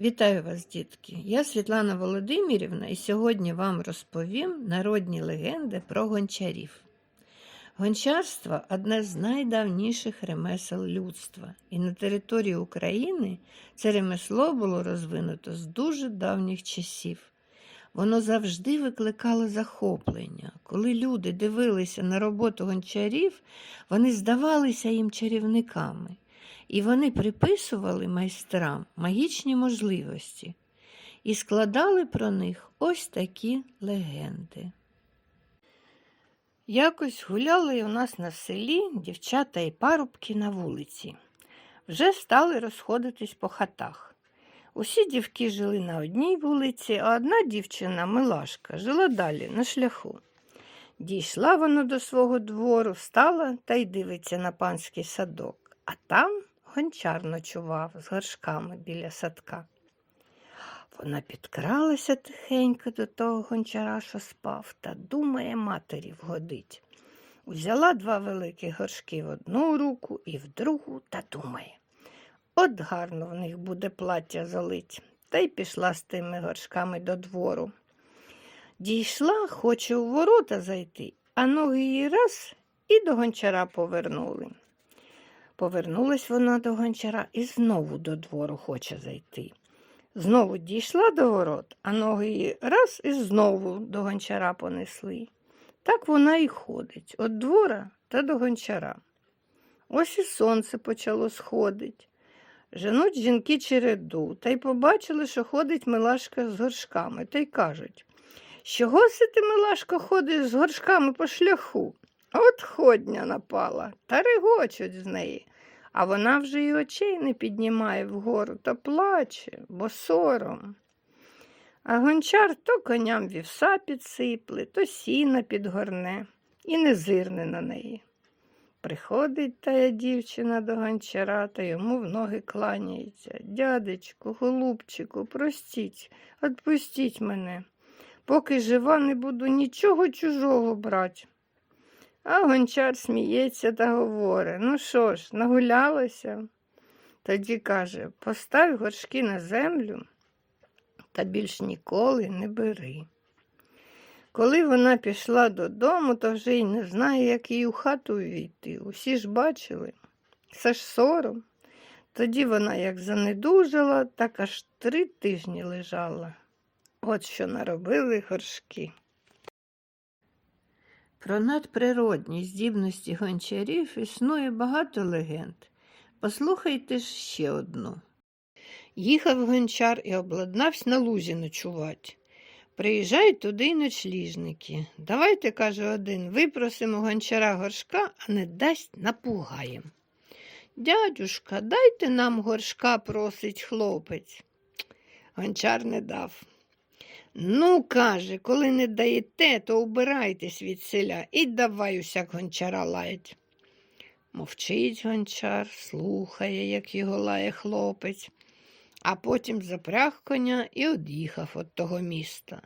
Вітаю вас, дітки! Я Світлана Володимирівна і сьогодні вам розповім народні легенди про гончарів. Гончарство одне з найдавніших ремесел людства, і на території України це ремесло було розвинуто з дуже давніх часів. Воно завжди викликало захоплення. Коли люди дивилися на роботу гончарів, вони здавалися їм чарівниками і вони приписували майстрам магічні можливості і складали про них ось такі легенди. Якось гуляли у нас на селі дівчата і парубки на вулиці. Вже стали розходитись по хатах. Усі дівки жили на одній вулиці, а одна дівчина, Милашка, жила далі на шляху. Дійшла вона до свого двору, встала та й дивиться на панський садок, а там гончар ночував з горшками біля садка. Вона підкралася тихенько до того гончара, що спав, та думає матері вгодить. Узяла два великі горшки в одну руку і в другу та думає. От гарно в них буде плаття залить, та й пішла з тими горшками до двору. Дійшла, хоче у ворота зайти, а ноги її раз і до гончара повернули. Повернулась вона до гончара і знову до двору хоче зайти. Знову дійшла до ворот, а ноги її раз і знову до гончара понесли. Так вона і ходить від двора та до гончара. Ось і сонце почало сходить. Женуть жінки череду, та й побачили, що ходить Милашка з горшками, та й кажуть, чого си ти, Милашко, ходиш з горшками по шляху? От ходня напала, та регочуть з неї. А вона вже й очей не піднімає вгору та плаче, бо сором. А гончар то коням вівса підсипле, то сіна підгорне і не зирне на неї. Приходить тая дівчина до гончара та йому в ноги кланяється. Дядечку, голубчику, простіть, відпустіть мене. Поки жива, не буду нічого чужого брати. А гончар сміється та говорить, ну що ж, нагулялася? Тоді каже, постав горшки на землю та більш ніколи не бери. Коли вона пішла додому, то вже й не знає, як їй у хату увійти. Усі ж бачили. Це ж сором. Тоді вона як занедужала, так аж три тижні лежала. От що наробили горшки. Про надприродні здібності гончарів існує багато легенд. Послухайте ж ще одну. Їхав гончар і обладнався на лузі ночувати. Приїжджають туди й ночліжники. Давайте, каже один, випросимо гончара горшка, а не дасть напугаєм. Дядюшка, дайте нам горшка, просить хлопець. Гончар не дав. Ну, каже, коли не даєте, то убирайтесь від селя і давай усяк гончара лаять. Мовчить гончар, слухає, як його лає хлопець, а потім запряг коня і од'їхав від того міста.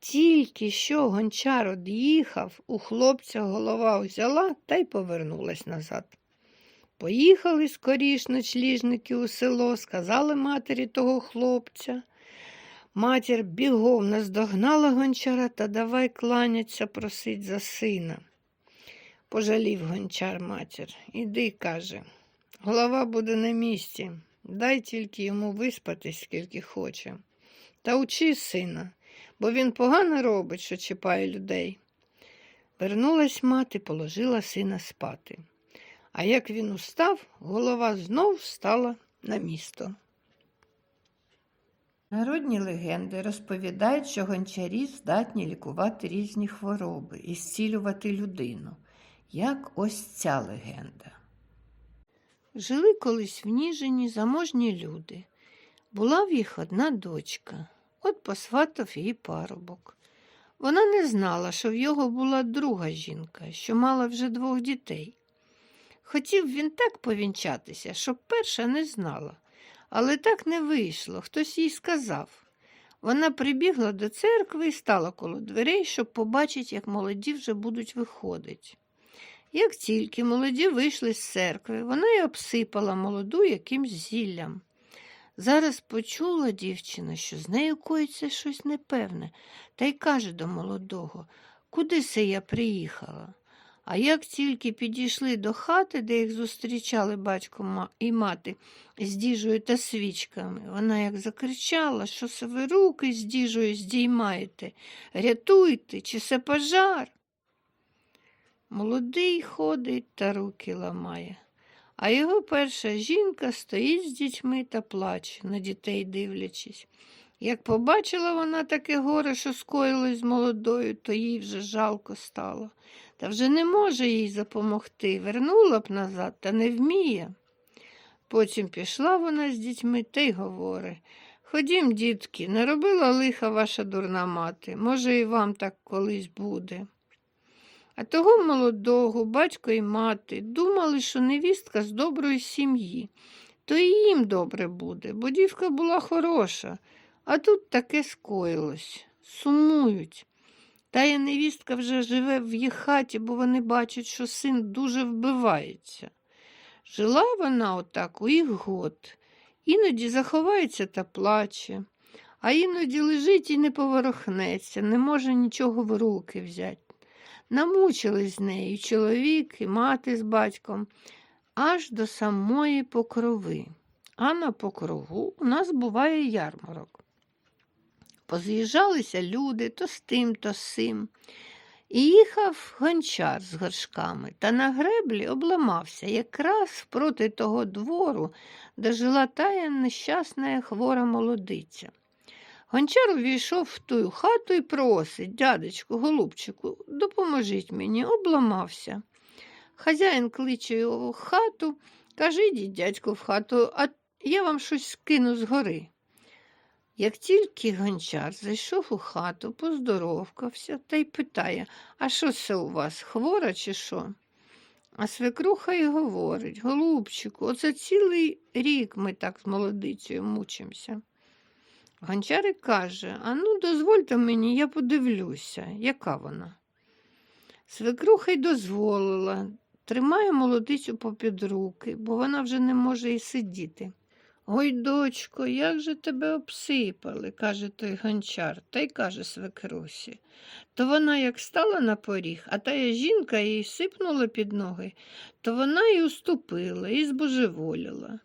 Тільки що гончар од'їхав, у хлопця голова взяла та й повернулась назад. Поїхали скоріш ночліжники у село, сказали матері того хлопця. Матір бігом наздогнала гончара та давай кланяться просить за сина. Пожалів гончар матір. Іди, каже, голова буде на місці, дай тільки йому виспатись, скільки хоче. Та учи сина, бо він погано робить, що чіпає людей. Вернулась мати, положила сина спати. А як він устав, голова знов стала на місто. Народні легенди розповідають, що гончарі здатні лікувати різні хвороби і зцілювати людину, як ось ця легенда. Жили колись в Ніжині заможні люди. Була в їх одна дочка, от посватав її парубок. Вона не знала, що в його була друга жінка, що мала вже двох дітей. Хотів він так повінчатися, щоб перша не знала. Але так не вийшло, хтось їй сказав. Вона прибігла до церкви і стала коло дверей, щоб побачити, як молоді вже будуть виходити. Як тільки молоді вийшли з церкви, вона й обсипала молоду якимсь зіллям. Зараз почула дівчина, що з нею коїться щось непевне, та й каже до молодого, куди се я приїхала? А як тільки підійшли до хати, де їх зустрічали батько і мати з діжею та свічками, вона як закричала, що се ви руки з діжею здіймаєте, рятуйте, чи се пожар. Молодий ходить та руки ламає. А його перша жінка стоїть з дітьми та плаче, на дітей дивлячись. Як побачила вона таке горе, що скоїлось з молодою, то їй вже жалко стало. Та вже не може їй запомогти. Вернула б назад, та не вміє. Потім пішла вона з дітьми та й говорить. Ходім, дітки, не робила лиха ваша дурна мати, може, і вам так колись буде. А того молодого батько і мати думали, що невістка з доброї сім'ї, то і їм добре буде, бо дівка була хороша, а тут таке скоїлось, сумують. Тая невістка вже живе в їх хаті, бо вони бачать, що син дуже вбивається. Жила вона отак у їх год, іноді заховається та плаче, а іноді лежить і не поворохнеться, не може нічого в руки взяти. Намучились з нею чоловік, і мати з батьком, аж до самої покрови. А на покрову у нас буває ярмарок. Поз'їжджалися люди то з тим, то з сим. І їхав гончар з горшками, та на греблі обламався якраз проти того двору, де жила тая нещасна хвора молодиця. Гончар увійшов в ту хату і просить, дядечку, голубчику, допоможіть мені, обламався. Хазяїн кличе його в хату, каже, ідіть, дядьку, в хату, а я вам щось скину згори. Як тільки гончар зайшов у хату, поздоровкався та й питає, а що це у вас, хвора чи що? А свекруха й говорить, голубчику, оце цілий рік ми так з молодицею мучимося. Гончарик каже, а ну, дозвольте мені, я подивлюся, яка вона. Свекруха й дозволила, тримає молодицю попід руки, бо вона вже не може і сидіти. Ой, дочко, як же тебе обсипали, каже той гончар, та й каже свекрусі. То вона як стала на поріг, а тая жінка їй сипнула під ноги, то вона й уступила, і збожеволіла.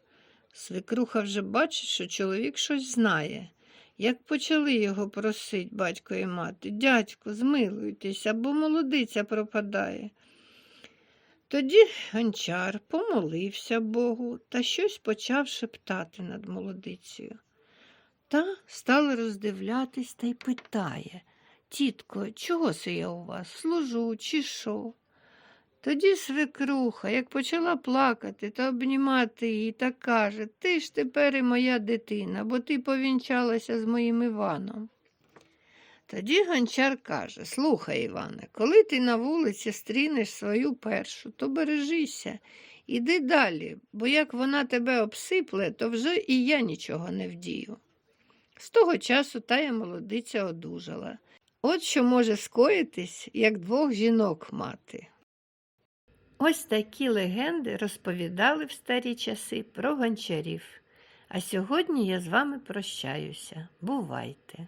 Свекруха вже бачить, що чоловік щось знає. Як почали його просить батько і мати, дядько, змилуйтеся, бо молодиця пропадає. Тоді гончар помолився Богу та щось почав шептати над молодицею. Та стала роздивлятись та й питає Тітко, чого це я у вас? Служу, чи що? Тоді свекруха, як почала плакати та обнімати її, та каже Ти ж тепер і моя дитина, бо ти повінчалася з моїм Іваном. Тоді гончар каже Слухай, Іване, коли ти на вулиці стрінеш свою першу, то бережися, іди далі, бо як вона тебе обсипле, то вже і я нічого не вдію. З того часу тая молодиця одужала. От що може скоїтись, як двох жінок мати. Ось такі легенди розповідали в старі часи про гончарів. А сьогодні я з вами прощаюся. Бувайте!